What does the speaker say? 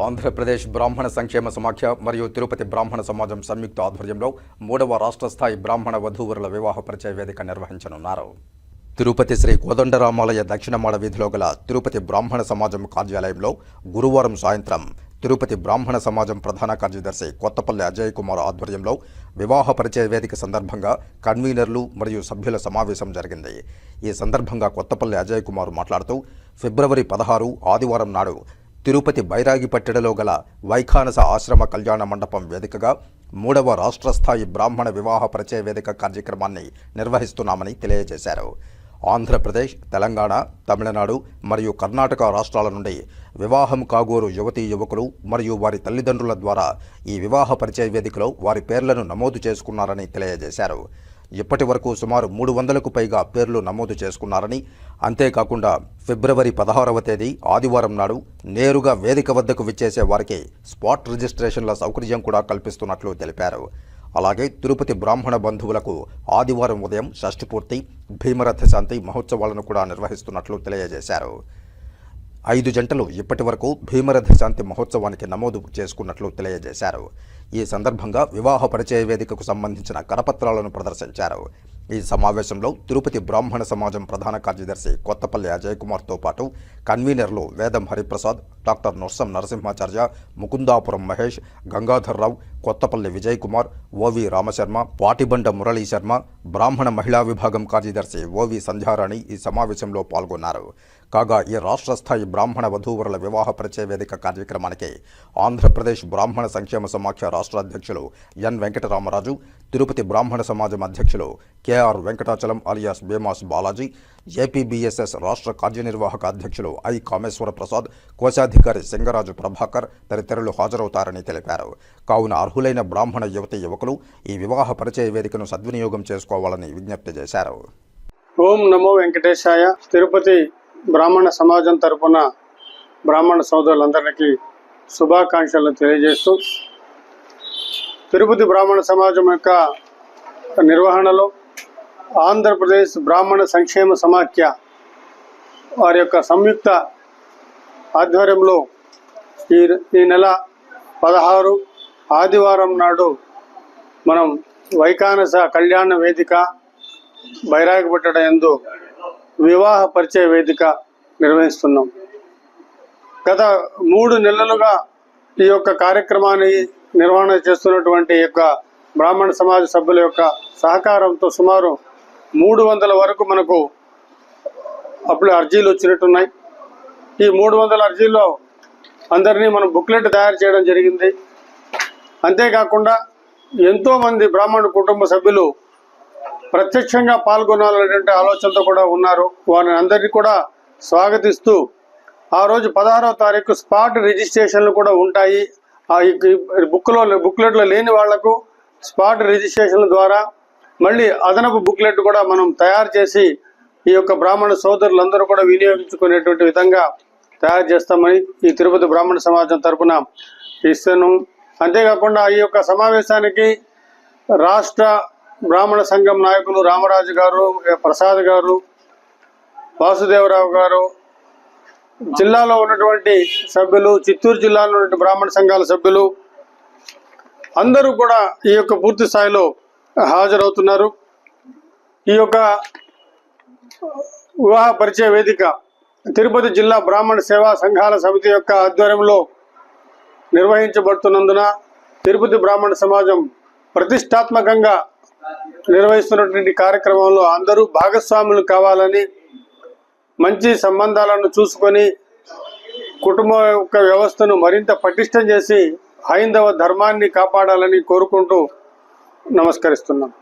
ఆంధ్రప్రదేశ్ బ్రాహ్మణ సంక్షేమ సమాఖ్య మరియు తిరుపతి బ్రాహ్మణ సమాజం సంయుక్త ఆధ్వర్యంలో మూడవ రాష్ట్ర స్థాయి బ్రాహ్మణ వధూవరుల వివాహ పరిచయ వేదిక నిర్వహించనున్నారు. తిరుపతి శ్రీ కోదండరామాలయ దక్షిణమాడ వీధిలో గల తిరుపతి బ్రాహ్మణ సమాజం కార్యాలయంలో గురువారం సాయంత్రం తిరుపతి బ్రాహ్మణ సమాజం ప్రధాన కార్యదర్శి కొత్తపల్లి అజయ్ కుమార్ ఆధ్వర్యంలో వివాహ పరిచయ వేదిక సందర్భంగా కన్వీనర్లు మరియు సభ్యుల సమావేశం జరిగింది. ఈ సందర్భంగా కొత్తపల్లి అజయ్ కుమార్ మాట్లాడుతూ ఫిబ్రవరి పదహారు ఆదివారం నాడు తిరుపతి బైరాగిపట్టెడలో గల వైఖానస ఆశ్రమ కళ్యాణ మండపం వేదికగా మూడవ రాష్ట్ర స్థాయి బ్రాహ్మణ వివాహ పరిచయ వేదిక కార్యక్రమాన్ని నిర్వహిస్తున్నామని తెలియజేశారు. ఆంధ్రప్రదేశ్ తెలంగాణ తమిళనాడు మరియు కర్ణాటక రాష్ట్రాల నుండి వివాహం కాగోరు యువతీ యువకులు మరియు వారి తల్లిదండ్రుల ద్వారా ఈ వివాహ పరిచయ వేదికలో వారి పేర్లను నమోదు చేసుకున్నారని తెలియజేశారు. ఇప్పటి వరకు సుమారు మూడు వందలకు పైగా పేర్లు నమోదు చేసుకున్నారని అంతేకాకుండా ఫిబ్రవరి పదహారవ తేదీ ఆదివారం నాడు నేరుగా వేదిక వద్దకు విచ్చేసే వారికి స్పాట్ రిజిస్ట్రేషన్ల సౌకర్యం కూడా కల్పిస్తున్నట్లు తెలిపారు. అలాగే తిరుపతి బ్రాహ్మణ బంధువులకు ఆదివారం ఉదయం షష్ఠిపూర్తి భీమరథ శాంతి మహోత్సవాలను కూడా నిర్వహిస్తున్నట్లు తెలియజేశారు. ఐదు జంటలు ఇప్పటి వరకు భీమరథ శాంతి మహోత్సవానికి నమోదు చేసుకున్నట్లు తెలియజేశారు. ఈ సందర్భంగా వివాహ పరిచయ వేదికకు సంబంధించిన కరపత్రాలను ప్రదర్శించారు. ఈ సమావేశంలో తిరుపతి బ్రాహ్మణ సమాజం ప్రధాన కార్యదర్శి కొత్తపల్లి అజయ్ కుమార్తో పాటు కన్వీనర్లు Vedam Hariprasad doctor Norsam Narasimhacharya Mukundapuram Mahesh Gangadhar Rao Kothapalli Vijay Kumar O V Ramasharma Patibanda Murali Sharma బ్రాహ్మణ మహిళా విభాగం కార్యదర్శి ఓవి సంధ్యారాణి ఈ సమావేశంలో పాల్గొన్నారు. కాగా ఈ రాష్ట్ర స్థాయి బ్రాహ్మణ వధూవరుల వివాహ పరిచయ వేదిక కార్యక్రమానికి ఆంధ్రప్రదేశ్ బ్రాహ్మణ సంక్షేమ సమాఖ్య రాష్ట్ర అధ్యక్షులు ఎన్ వెంకటరామరాజు తిరుపతి బ్రాహ్మణ సమాజం అధ్యక్షులు KR Venkatachalam alias Bemas Balaji APBSS రాష్ట్ర కార్యనిర్వాహక అధ్యక్షులు ఐ కామేశ్వర ప్రసాద్ అధికారి సింగరాజు ప్రభాకర్ తదితరులు హాజరవుతారని తెలిపారు. కావున అర్హులైన బ్రాహ్మణ యువతి యువకులు ఈ వివాహ పరిచయ వేదికను సద్వినియోగం చేసుకోవాలని విజ్ఞప్తి చేశారు. ఓం నమో వెంకటేశాయ. తిరుపతి బ్రాహ్మణ సమాజం తరపున బ్రాహ్మణ సోదరులందరికీ శుభాకాంక్షలు తెలియజేస్తూ తిరుపతి బ్రాహ్మణ సమాజం యొక్క నిర్వహణలో ఆంధ్రప్రదేశ్ బ్రాహ్మణ సంక్షేమ సమాఖ్య వారి యొక్క సంయుక్త ఆధ్వర్యంలో ఈ ఈ నెల పదహారు ఆదివారం నాడు మనం వైకానస కళ్యాణ వేదిక బైరాగపట్టడ ఎందు వివాహ పరిచయ వేదిక నిర్వహిస్తున్నాం. గత మూడు నెలలుగా ఈ యొక్క కార్యక్రమాన్ని నిర్వహణ చేస్తున్నటువంటి యొక్క బ్రాహ్మణ సమాజ సభ్యుల యొక్క సహకారంతో సుమారు మూడు వందల వరకు మనకు అప్పుడు అర్జీలు వచ్చినట్టున్నాయి. ఈ మూడు వందల అర్జీల్లో అందరినీ మనం బుక్లెట్ తయారు చేయడం జరిగింది. అంతేకాకుండా ఎంతోమంది బ్రాహ్మణ కుటుంబ సభ్యులు ప్రత్యక్షంగా పాల్గొనాలనేటువంటి ఆలోచనతో కూడా ఉన్నారు. వారిని అందరినీ కూడా స్వాగతిస్తూ ఆ రోజు పదహారవ తారీఖు స్పాట్ రిజిస్ట్రేషన్లు కూడా ఉంటాయి. ఆ బుక్లో బుక్లెట్లో లేని వాళ్ళకు స్పాట్ రిజిస్ట్రేషన్ల ద్వారా మళ్ళీ అదనపు బుక్లెట్ కూడా మనం తయారు చేసి ఈ యొక్క బ్రాహ్మణ సోదరులందరూ కూడా వినియోగించుకునేటువంటి విధంగా తయారు చేస్తామని ఈ తిరుపతి బ్రాహ్మణ సమాజం తరపున ఇస్తాను. అంతేకాకుండా ఈ యొక్క సమావేశానికి రాష్ట్ర బ్రాహ్మణ సంఘం నాయకులు రామరాజు గారు ప్రసాద్ గారు వాసుదేవరావు గారు జిల్లాలో ఉన్నటువంటి సభ్యులు చిత్తూరు జిల్లాలో ఉన్నటువంటి బ్రాహ్మణ సంఘాల సభ్యులు అందరూ కూడా ఈ యొక్క పూర్తి స్థాయిలో హాజరవుతున్నారు. ఈ యొక్క వివాహ పరిచయ వేదిక తిరుపతి జిల్లా బ్రాహ్మణ సేవా సంఘాల సమితి యొక్క ఆధ్వర్యంలో నిర్వహించబడుతున్నందున తిరుపతి బ్రాహ్మణ సమాజం ప్రతిష్టాత్మకంగా నిర్వహిస్తున్నటువంటి కార్యక్రమంలో అందరూ భాగస్వాములు కావాలని మంచి సంబంధాలను చూసుకొని కుటుంబ యొక్క వ్యవస్థను మరింత పటిష్టం చేసి హైందవ ధర్మాన్ని కాపాడాలని కోరుకుంటూ నమస్కరిస్తున్నాం.